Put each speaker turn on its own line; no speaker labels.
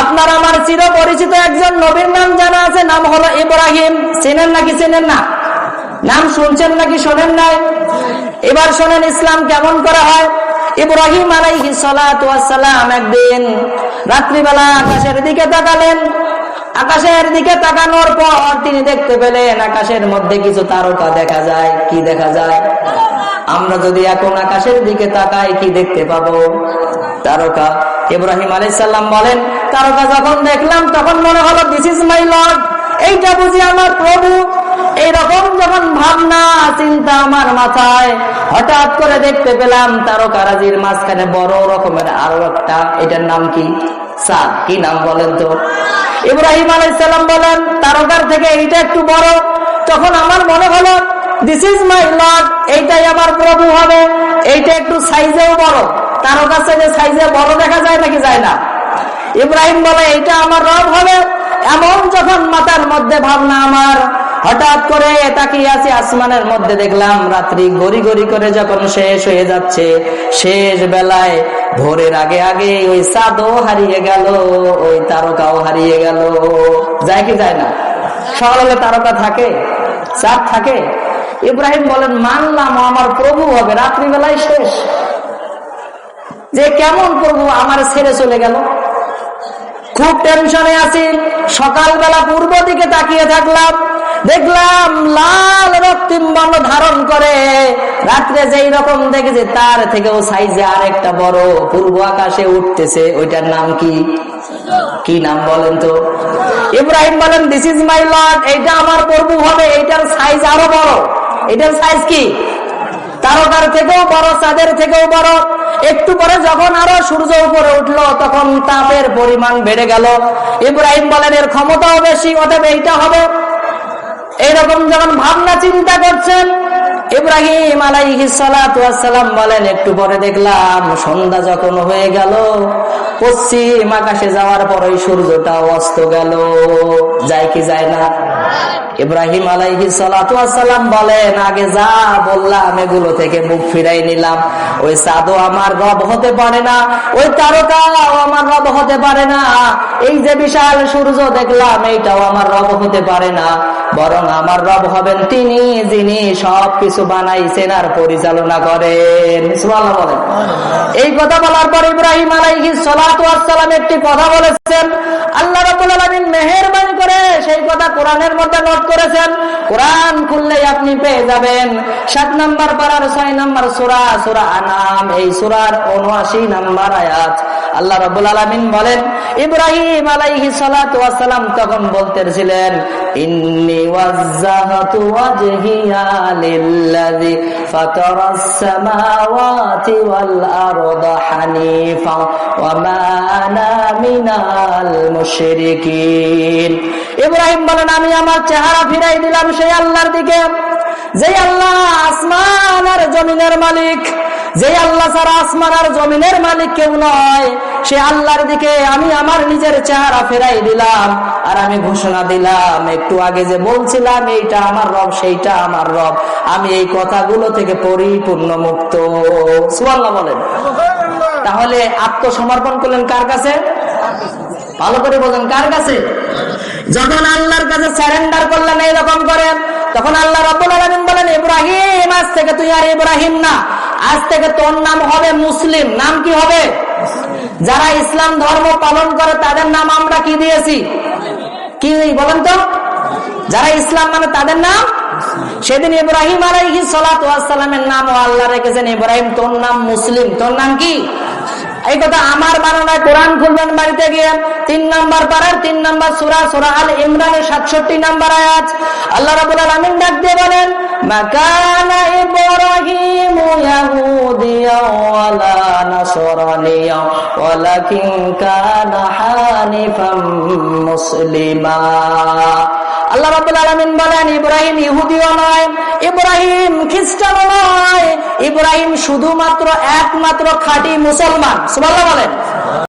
আপনার আমার চির পরিচিত একজন নবীর নাম জানা আছে, নাম হলো ইব্রাহিম। চেনেন নাকি চেনেন না? নাম শুনছেন নাকি শোনেন নাই? এবার শোনেন ইসলাম কেমন করা হয়? ইব্রাহিম আলাইহি সালাম একদিন রাত্রিবেলা আকাশের দিকে তাকালেন। আকাশের দিকে তাকানোর পর তিনি দেখতে পেলেন আকাশের মধ্যে কিছু তারকা দেখা যায়। কি দেখা যায়? আমরা যদি এখন আকাশের দিকে তাকাই, কি দেখতে পাবো? তারকা ইব্রাহিম আলাইসাল্লাম বলেন, তারকা যখন দেখলাম, তখন মনে হলো দিস ইজ মাই লর্ড এইটা বুঝি আমার প্রভু। এইরকম যখন ভাবনা, চিন্তা আমার মাথায়, হঠাৎ করে দেখতে পেলাম তারকারাজির মাঝখানে বড় রকমের আরও একটা, এটার নাম কি? সাদ। কি নাম বলেন তো? ইব্রাহিম আলাইসাল্লাম বলেন, তারকার থেকে এইটা একটু বড়। তখন আমার মনে হলো দিস ইজ মাই লর্ড প্রভু হবে, এইটা একটু সাইজেও বড়। তার কাছে যে সাইজে বড় দেখা যায় নাকি যায় না? ইব্রাহিম বলে, এইটা আমার রব হবে। এমন যখন মাথার মধ্যে ভাবনা আমার, হঠাৎ করে তাকিয়ে আছে আসমানের মধ্যে দেখলাম, রাত্রি গড়ি গড়ি করে যখন শেষ হয়ে যাচ্ছে, শেষ বেলায় ভোরের আগে আগে ওই চাঁদও হারিয়ে গেল, ওই তারকাও হারিয়ে গেল। যায় কি যায় না? সকালে তারকা থাকে, চাঁদ থাকে ইব্রাহিম বলেন, মানলাম আমার প্রভু হবে রাত্রিবেলায় শেষ। যে কেমন প্রভু আমার ছেড়ে চলে গেল। খুব টেনশনে আছি, সকালবেলা পূর্ব দিকে তাকিয়ে থাকলাম, দেখলাম লাল রক্তিম বর্ণ ধারণ করে রাত্রে যেই রকম দেখেছে, তার থেকেও সাইজে আরেকটা বড়, পূর্ব আকাশে উঠতেছে। ওইটার নাম কি? কি নাম বলেন তো? ইব্রাহিম বলেন দিস ইজ মাই লর্ড এইটা আমার প্রভু হবে, এইটার সাইজ আরও বড়। এটার সাইজ কি? তারকার থেকেও বড়, চাঁদের থেকেও বড়। একটু পরে যখন আরও সূর্য উপরে উঠল, তখন তাপের পরিমাণ বেড়ে গেল। ইব্রাহিম বলেন, এর ক্ষমতাও বেশি, অতএব এইটা হবে। এইরকম যখন ভাবনা, চিন্তা করছেন, ইব্রাহিম আলাইহি সালাম বলেন, একটু পরে দেখলাম, সন্ধ্যা যখন হয়ে গেল, পশ্চিম আকাশে যাওয়ার পরে সূর্যটা অস্ত গেল। যায় কি যায় না? ইব্রাহিম আলাইহি সালাম বলেন, আগে যা বললাম, এগুলো থেকে মুখ ফিরাই নিলাম। ওই সাদও আমার রব হতে পারে না, ওই তারকাও আমার রব হতে পারে না। এই যে বিশাল সূর্য দেখলাম, এইটাও আমার রব হতে পারে না। বরং আমার রব হবেন তিনি, যিনি সব কিছু বানাইছেন আর পরিচালনা করেন। বলেন। এই কথা বলার পর ইব্রাহিম আলাইহি সালাম একটি কথা বলেছেন। আল্লাহ রাব্বুল আলামিন মেহেরবানি করে সেই কথা কোরআনের মধ্যে নোট করেছেন, কোরআন খুললেই আপনি পেয়ে যাবেন। সাত নাম্বার পাড়ার ছয় নাম্বার সুরা সুরা আনাম, এই সুরার উনআশি নাম্বার আয়াত। আল্লাহ রাব্বুল আলামিন বলেন, ইব্রাহিম আলাইহি ওয়াসালাম তখন বলতেছিলেন, ইন্নী ওয়াজ্জাহতু ওয়াজহিয়া লিল্লাযী ফাতারাস সামাওয়াতি ওয়াল আরদা হানিফা ওয়া মা আনা মিনাল মুশরিকিন। ইব্রাহিম বলেন, আমি আমার চেহারা ফিরাই দিলাম সেই আল্লাহর দিকে। যে আল্লাহ আসমান আর জমিনের মালিক যে আল্লাহ সারা আসমান আর জমিনের মালিক কেউ নয়, সে আল্লাহর দিকে আমি আমার নিজের চেহারা ফেরাই দিলাম। আর আমি ঘোষণা দিলাম, একটু আগে যে বলছিলাম, এইটা আমার রব, সেইটা আমার রব। আমি এই কথাগুলো থেকে পরিপূর্ণ মুক্ত। সুয়াল্লাহ বলেন। তাহলে আত্মসমর্পণ করলেন কার কাছে? ভালো করে বলেন, কার কাছে? যখন আল্লাহর কাছে স্যারেন্ডার করলেন এইরকম করেন, তখন আল্লাহ রব্বুল আলামিন বলেন, ইব্রাহিম, আজ থেকে তুই আর ইব্রাহিম না। আজ থেকে তোর নাম হবে মুসলিম। নাম কি হবে? যারা ইসলাম ধর্ম পালন করে, তাদের নাম আমরা কি দিয়েছি? কি বলেন তো? যারা ইসলাম মানে তাদের নাম? সেদিন ইব্রাহিম আলাইহি সালামের নাম ও আল্লাহ রেখেছেন, ইব্রাহিম, তোর নাম মুসলিম। তোর নাম কি? এই কথা আমার বানানায় কোরআন খুলবেন বাড়িতে গিয়ে। তিন নাম্বার পাড়ার তিন নাম্বার সুরা সুরা আল ইমরানের সাতষট্টি নাম্বার আয়াত। আল্লাহ রাবুল আলমিন ডাক দিয়ে বলেন মুসলিমা। আল্লাহ রাবুল আলমিন বলেন, ইব্রাহিম ইহুদিও নয়, ইব্রাহিম খ্রিস্টানও নয়, ইব্রাহিম শুধুমাত্র একমাত্র খাঁটি মুসলমান। সুবাল্লাহ বলেন।